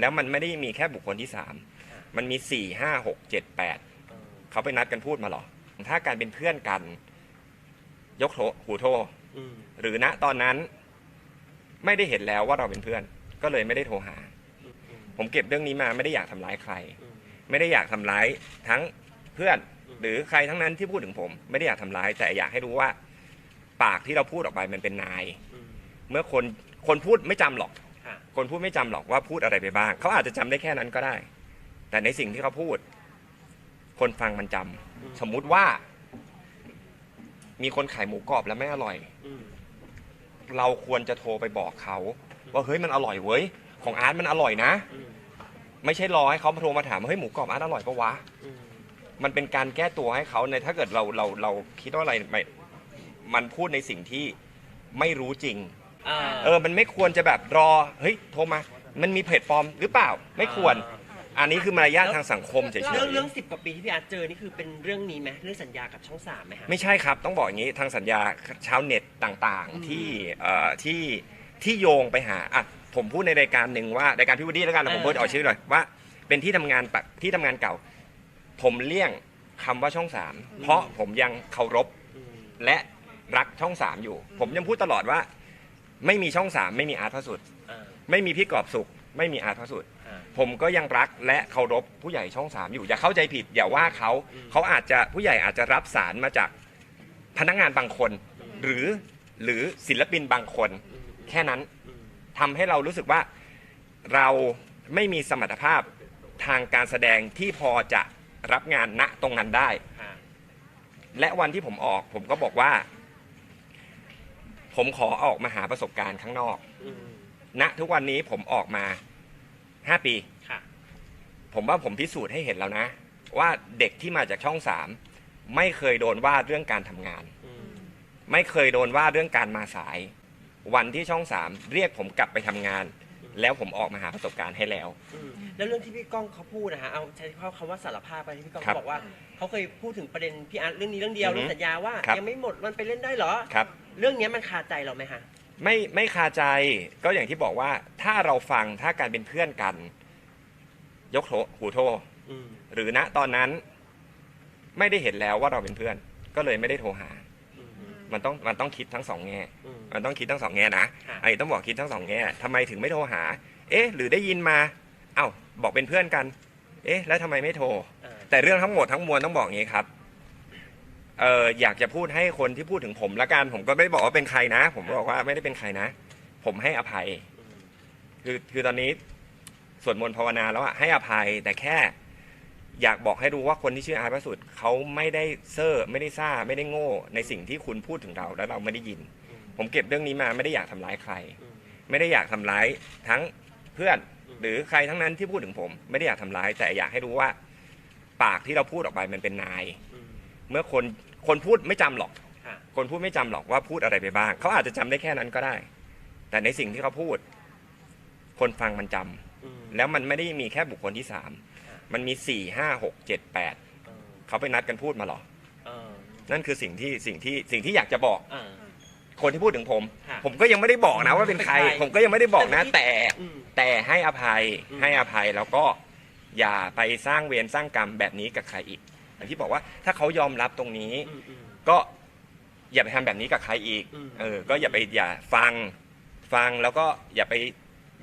แล้วมันไม่ได้มีแค่บุคคลที่สามมันมีสี่ห้าหกเจ็ดแปดเออเขาไปนัดกันพูดมาเหรอ ถ้าการเป็นเพื่อนกัน ยกโทหูโทรอืมหรือณตอนนั้น ไม่ได้เห็นแล้วว่าเราเป็นเพื่อน ก็เลยไม่ได้โทรหาอืมอืมผมเก็บเรื่องนี้มาไม่ได้อยากทำร้ายใครอืมไม่ได้อยากทำร้ายทั้งเพื่อนอืมหรือใครทั้งนั้นที่พูดถึงผม ไม่ได้อยากทำร้าย แต่อยากให้รู้ว่า ปากที่เราพูดออกไปมันเป็นนายอืมเมื่อคนคนพูดไม่จำหรอก คนพูดไม่จำหรอกว่าพูดอะไรไปบ้าง เขาอาจจะจำได้แค่นั้นก็ได้ แต่ในสิ่งที่เขาพูด คนฟังมันจำอืมสมมุติว่า มีคนขายหมูกรอบแล้วไม่อร่อย เราควรจะโทรไปบอกเขา ว่าเฮ้ยมันอร่อยเว้ย ของอาร์ตมันอร่อยนะ ไม่ใช่รอให้เขามาโทรมาถามว่าเฮ้ยหมูกรอบอาร์ตอร่อยปะวะมมันเป็นการแก้ตัวให้เขาในถ้าเกิดเราเราเราคิดว่าอะไรไม่มันพูดในสิ่งที่ไม่รู้จริง อ่า เออมันไม่ควรจะแบบรอเฮ้ยโทรมา มันมีเพจปลอมหรือเปล่าไม่ควร อันนี้คือมารยาททางสังคมเฉยเรื่องเรื่องสิบกว่าปีที่พี่อาร์ตเจอนี่คือเป็นเรื่องนี้ไหมเรื่องสัญญากับช่องสามไหมฮะ ๆไม่ใช่ครับ ต้องบอกอย่างนี้ทางสัญญาชาวเน็ตต่างอืมๆที่เอ่อที่ที่โยงไปหาอะผมพูดในรายการหนึ่งว่ารายการพี่วูดดี้แล้วกันผมพูดออกชื่อเลยว่า เป็นที่ทำงานปะที่ทำงานเก่า ผมเลี่ยงคำว่าช่องสามเพราะผมยังเคารพ อืม และรักช่องสามอยู่ ผมยังพูดตลอดว่า ไม่มีช่องสามไม่มีอาร์ตพระสุด อ่าไม่มีพี่กอบสุข ไม่มีอาร์ตพระสุด อ่า ผมก็ยังรักและเคารพผู้ใหญ่ช่องสามอยู่อย่าเข้าใจผิด อย่าว่าเขาอืม เขาอาจจะผู้ใหญ่อาจจะรับสารมาจากพนักงานบางคนอืมหรือหรือศิลปินบางคน อืมแค่นั้นอืมทำให้เรารู้สึกว่าเราไม่มีสมรรถภาพทางการแสดงที่พอจะรับงานณตรงนั้นได้ค่ะและวันที่ผมออก ผมก็บอกว่า ผมขอออกมาหาประสบการณ์ข้างนอก อืมณทุกวันนี้ผมออกมาห้าปี ค่ะ ผมว่าผมพิสูจน์ให้เห็นแล้วนะ ว่าเด็กที่มาจากช่องสามไม่เคยโดนว่าเรื่องการทำงาน อืมไม่เคยโดนว่าเรื่องการมาสาย วันที่ช่องสามเรียกผมกลับไปทำงาน แล้วผมออกมาหาประสบการณ์ให้แล้ว อืมแล้วเรื่องที่พี่ก้องเขาพูดนะฮะเอาใช้คำว่าสารภาพไปที่พี่ก้องครับเขาบอกว่าเขาเคยพูดถึงประเด็นพี่อาร์ตเรื่องนี้เรื่องเดียวอือฮึเรื่องสัญญาว่า ครับ ยังไม่หมดมันไปเล่นได้เหรอ ครับ เรื่องเนี้ยมันคาใจเราไหมฮะไม่ไม่คาใจก็อย่างที่บอกว่าถ้าเราฟังถ้าการเป็นเพื่อนกัน ยกโทรหูโทรอืม หรือณตอนนั้น ไม่ได้เห็นแล้วว่าเราเป็นเพื่อน ก็เลยไม่ได้โทรหา อืม มันต้องมันต้องคิดทั้งสองแง่ อืม มันต้องคิดทั้งสองแง่นะค่ะ ไอ้ต้องบอกคิดทั้งสองแง่ทำไมถึงไม่โทรหา เอ๊ะ หรือได้ยินมา เอ้า บอกเป็นเพื่อนกัน เอ๊ะ แล้วทำไมไม่โทร อ่าแต่เรื่องทั้งหมดทั้งมวลต้องบอกอย่างนี้ครับ เอออยากจะพูดให้คนที่พูดถึงผมละกันผมก็ไม่ได้บอกว่าเป็นใครนะ ผมบอกว่าไม่ได้เป็นใครนะ ผมให้อภัย คือคือตอนนี้สวดมนต์ภาวนาแล้วอะให้อภัยแต่แค่ อยากบอกให้รู้ว่าคนที่ชื่ออาร์ตพระสุดเขาไม่ได้เซ่อไม่ได้ซ่าไม่ได้โง่ ในสิ่งที่คุณพูดถึงเราแล้วเราไม่ได้ยิน ผมเก็บเรื่องนี้มาไม่ได้อยากทำร้ายใคร ไม่ได้อยากทำร้ายทั้งเพื่อนหรือใครทั้งนั้นที่พูดถึงผม ไม่ได้อยากทำร้าย แต่อยากให้รู้ว่า ปากที่เราพูดออกไปมันเป็นนาย เมื่อคน คนพูดไม่จำหรอก ค่ะ คนพูดไม่จำหรอกว่าพูดอะไรไปบ้าง เขาอาจจะจำได้แค่นั้นก็ได้ แต่ในสิ่งที่เขาพูด คนฟังมันจำอืม แล้วมันไม่ได้มีแค่บุคคลที่สามค่ะมันมีสี่ห้าหกเจ็ดแปดเออเขาไปนัดกันพูดมาหรอ เออนั่นคือสิ่งที่สิ่งที่สิ่งที่อยากจะบอกเออคนที่พูดถึงผม ค่ะผมก็ยังไม่ได้บอกนะว่าเป็นใคร เป็นใคร ผมก็ยังไม่ได้บอกนะ แต่ อืม แต่ให้อภัยอืม ให้อภัยแล้วก็อย่าไปสร้างเวรสร้างกรรมแบบนี้กับใครอีก อย่างที่บอกว่าถ้าเขายอมรับตรงนี้ อืมอืม ก็อย่าไปทำแบบนี้กับใครอีก อืมเออ ก็อย่าไปอย่าฟังฟังแล้วก็อย่าไป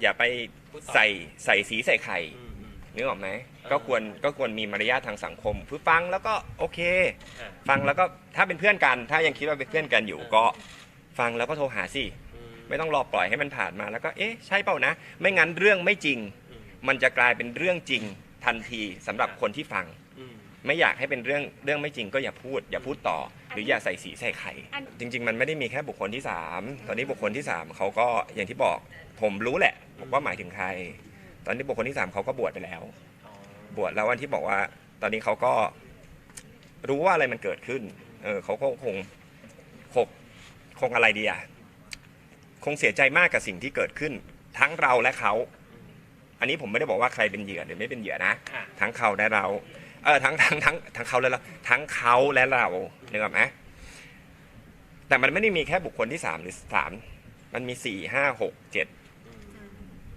อย่าไปพูดต่อ ใส่ใส่สีใส่ไข่อืมอืม นึกออกไหมเออก็ควรก็ควรมีมารยาททางสังคมคือฟังแล้วก็โอเค อะฟังแล้วก็ถ้าเป็นเพื่อนกัน ถ้ายังคิดว่าเป็นเพื่อนกันอยู่เออก็ฟังแล้วก็โทรหาสิ อืม ไม่ต้องรอปล่อยให้มันผ่านมาแล้วก็เอ๊ะใช่เปล่านะ ไม่งั้นเรื่องไม่จริง อืมมันจะกลายเป็นเรื่องจริงทันทีสำหรับครับคนที่ฟังอืม ไม่อยากให้เป็นเรื่องเรื่องไม่จริงก็อย่าพูด อย่าพูดต่อ หรืออย่าใส่สีใส่ไข่อันจริง ๆ มันไม่ได้มีแค่บุคคลที่สามตอนนี้บุคคลที่สามเขาก็อย่างที่บอกผมรู้แหละผมว่าหมายถึงใคร ตอนนี้บุคคลที่สามเขาก็บวชไปแล้วอ๋อบวชแล้ววันที่บอกว่า ตอนนี้เขาก็รู้ว่าอะไรมันเกิดขึ้น เออเขาก็คงคงคงอะไรดีอะคงเสียใจมากกับสิ่งที่เกิดขึ้น ทั้งเราและเขา อันนี้ผมไม่ได้บอกว่าใครเป็นเหยื่อหรือไม่เป็นเหยื่อนะค่ะทั้งเขาและเรา เออทั้งทั้งทั้งทั้งเขาและเราทั้งเขาและเรานึกออกไหมแต่มันไม่ได้มีแค่บุคคลที่สามหรือสามมันมีสี่ห้าหกเจ็ดอืม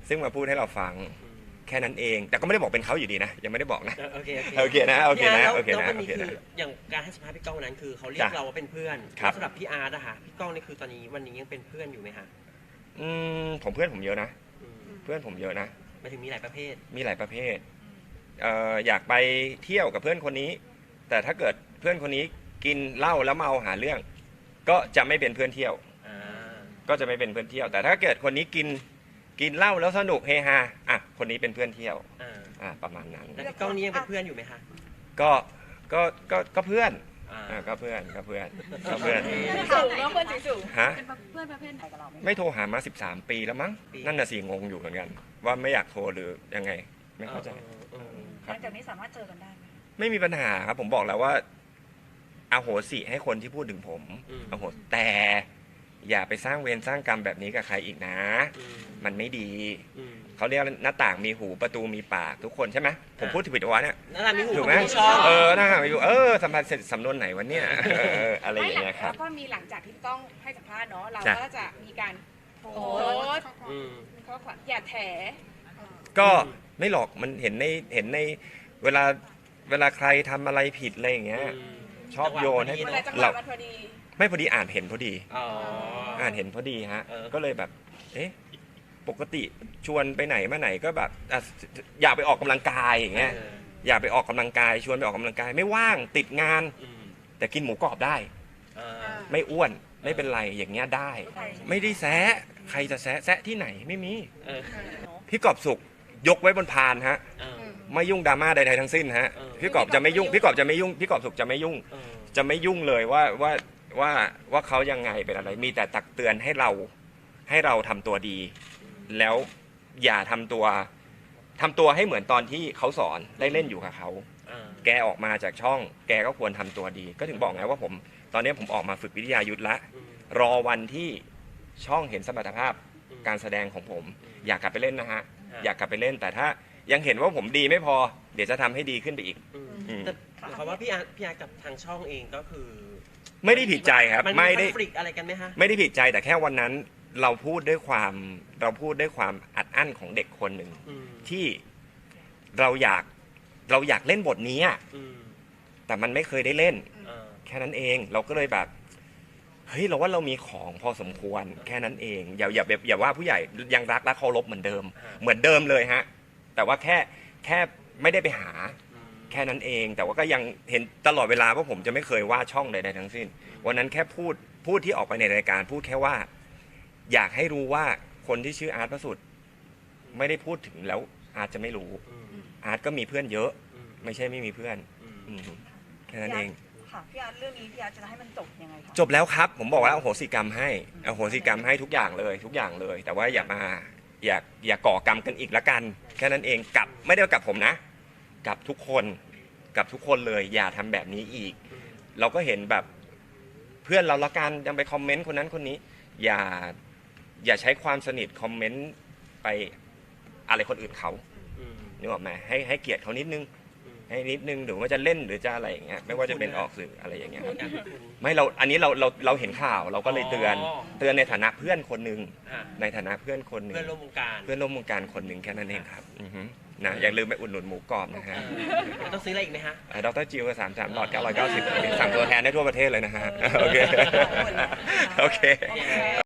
ซึ่งมาพูดให้เราฟังอืมแค่นั้นเอง แต่ก็ไม่ได้บอกเป็นเขาอยู่ดีนะ ยังไม่ได้บอกนะเออโอเคโอเค โอเคนะ โอเคนะพี่าร์ตโอเคนะแล้วแล้ววันนี้โอเคคือนะ อย่างการให้สัมภาษณ์พี่ก้องวันนั้นคือเขาเรียกจ้ะเราว่าเป็นเพื่อนครับสำหรับพี่อาร์ตอะค่ะพี่ก้องนี่คือตอนนี้วันนี้ยังเป็นเพื่อนอยู่ไหมคะอืมผมเพื่อนผมเยอะนะอืมเพื่อนผมเยอะนะหมายถึงมีหลายประเภท มีหลายประเภท เอ่ออยากไปเที่ยวกับเพื่อนคนนี้ แต่ถ้าเกิดเพื่อนคนนี้กินเหล้าแล้วเมาหาเรื่อง ก็จะไม่เป็นเพื่อนเที่ยว อ่าก็จะไม่เป็นเพื่อนเที่ยว แต่ถ้าเกิดคนนี้กินกินเหล้าแล้วสนุกเฮฮาอะคนนี้เป็นเพื่อนเที่ยวอ่าอะประมาณนั้น แล้วพี่ก้องนี่ยังเป็นเพื่อนอยู่ไหมคะก็ก็ก็ก็เพื่อนอ่าอะก็เพื่อนก็เพื่อนก็เพื่อนสูงเนาะเพื่อนสูงฮะเป็นเพื่อนประเภทไหนกับเราไหมไม่โทรหามา 13 ปีแล้วมั้งนั่นน่ะสิงงอยู่เหมือนกัน ว่าไม่อยากโทรหรือยังไง ไม่เข้าใจ ออเออค หรับลังจากนี้สามารถเจอกันได้ไหมไม่มีปัญหาครับผมบอกแล้วว่าอาโหสิให้คนที่พูดถึงผมอืมอโหแต่อย่าไปสร้างเวรสร้างกรรมแบบนี้กับใครอีกนะ อืมมันไม่ดี อืม เขาเรียกหน้าต่างมีหูประตูมีปากทุกคนใช่ไหมผมอ่าพูดผิดวะเนี่ยนั่นแหละมีหูถูกไหมมีช่องเออหน้าต่างมีหูเออสัมพันธ์เสร็จสำนวนไหนวันเนี้ยเอออะไรอย่างเงี้ยครับแล้วก็มีหลังจากที่พี่ก้องให้สัมภาษณ์เนาะเราจ้ะ ก็จะมีการโพสต์อืมข้อความอย่าแถ ก็อืมไม่หรอกมันเห็นในเห็นในเวลาเวลาใครทำอะไรผิดอะไรอย่างเงี้ยอืมชอบโยนให้จังหเววะลาจังหเราวะมันพอดี ไม่พอดีอ่านเห็นพอดี อ๋อ อ่านเห็นพอดีฮะ เออ ก็เลยแบบ เอ๊ะ ปกติชวนไปไหนมาไหนก็แบบอะอยากไปออกกำลังกายอย่างเงี้ยเอออยากไปออกกำลังกาย ชวนไปออกกำลังกาย ไม่ว่างติดงานอืมแต่กินหมูกรอบได้อ่าไม่อ้วนไม่เป็นไรอย่างเงี้ยได้ ไม่ได้แซะใครจะแซะแซะที่ไหนไม่มี เออ พี่กอบสุก ยกไว้บนพานฮะเออ ไม่ยุ่งดราม่าใดๆทั้งสิ้นฮะเออ พี่กอบจะไม่ยุ่งพี่กอบจะไม่ยุ่งพี่กอบสุกจะไม่ยุ่ง เออ จะไม่ยุ่งเลยว่าว่าว่าว่าเขายังไงเป็นอะไร มีแต่ตักเตือนให้เราให้เราทำตัวดี แล้วอย่าทำตัวทำตัวให้เหมือนตอนที่เขาสอนได้เล่นอยู่กับเขาอ่าแกออกมาจากช่อง แกก็ควรทำตัวดี ก็ถึงบอกไงว่าผม ตอนนี้ผมออกมาฝึกวิทยายุทธละ อืม รอวันที่ช่องเห็นสมรรถภาพอืมการแสดงของผม อยากกลับไปเล่นนะฮะฮะ อยากกลับไปเล่น แต่ถ้ายังเห็นว่าผมดีไม่พอ เดี๋ยวจะทำให้ดีขึ้นไปอีก อืมอืม แต่หมายความว่าพี่อาร์ตพี่อาร์ตกับทางช่องเองก็คือไม่ได้ผิดใจครับ มันไม่มีได้คอนฟ lict อะไรกันไหมฮะ ไม่ได้ผิดใจแต่แค่วันนั้นเราพูดด้วยความเราพูดด้วยความอัดอั้นของเด็กคนหนึ่งอืมที่เราอยากเราอยากเล่นบทนี้อะอืมแต่มันไม่เคยได้เล่น อ่าแค่นั้นเองเราก็เลยแบบ เฮ้ยเราว่าเรามีของพอสมควรแค่นั้นเอง อย่าอย่าแบบอย่าว่าผู้ใหญ่ยังรักและเคารพเหมือนเดิม เหมือนเดิมเลยฮะ แต่ว่าแค่แค่ไม่ได้ไปหาอืมแค่นั้นเอง แต่ว่าก็ยังเห็นตลอดเวลาว่าผมจะไม่เคยว่าช่องใดๆทั้งสิ้น วันนั้นแค่พูดพูดที่ออกไปในรายการพูดแค่ว่า อยากให้รู้ว่าคนที่ชื่ออาร์ตพระสุดไม่ได้พูดถึงแล้วอาร์ตจะไม่รู้อืมอาร์ตก็มีเพื่อนเยอะอืมไม่ใช่ไม่มีเพื่อนอืมอืมแค่นั้นเอง ค่ะพี่อาร์ตเรื่องนี้พี่อาร์ตจะให้มันจบยังไงคะจบแล้วครับ ผมบอกว่าอโหสิกรรมให้อโหสิกรรมให้ทุกอย่างเลย ทุกอย่างเลย แต่ว่าอย่ามาอย่าอย่าก่อกรรมกันอีกละกัน แค่นั้นเองกับไม่ได้ว่ากับผมนะ กับทุกคนกับทุกคนเลย อย่าทำแบบนี้อีกอืมเราก็เห็นแบบเพื่อนเราละกันยังไปคอมเมนต์คนนั้นคนนี้ อย่าอย่าใช้ความสนิทคอมเมนต์ไปอะไรคนอื่นเขาอืมนึกออกไหมให้ให้เกียรติเขานิดนึงอืม ให้นิดนึงหรือว่าจะเล่นหรือจะอะไรอย่างเงี้ยไม่ว่าจะเป็นออกสื่ออะไรอย่างเงี้ยครับการที่คุณไม่เราอันนี้เราเราเราเห็นข่าวเราก็เลยเตือนอ๋อ เตือนในฐานะเพื่อนคนหนึ่งอ่าในฐานะเพื่อนคนหนึ่งเพื่อนร่วมวงการเพื่อนร่วมวงการคนหนึ่งแค่นั้นเองครับอือฮึนะอย่าลืมไปอุดหนุนหมูกรอบนะฮะเออต้องซื้ออะไรอีกไหมฮะ ดรจิวสามสามหลอดเก้าร้อยเก้าสิบสั่งตัวแทนได้ทั่วประเทศเลยนะฮะโอเคโอเค โอเค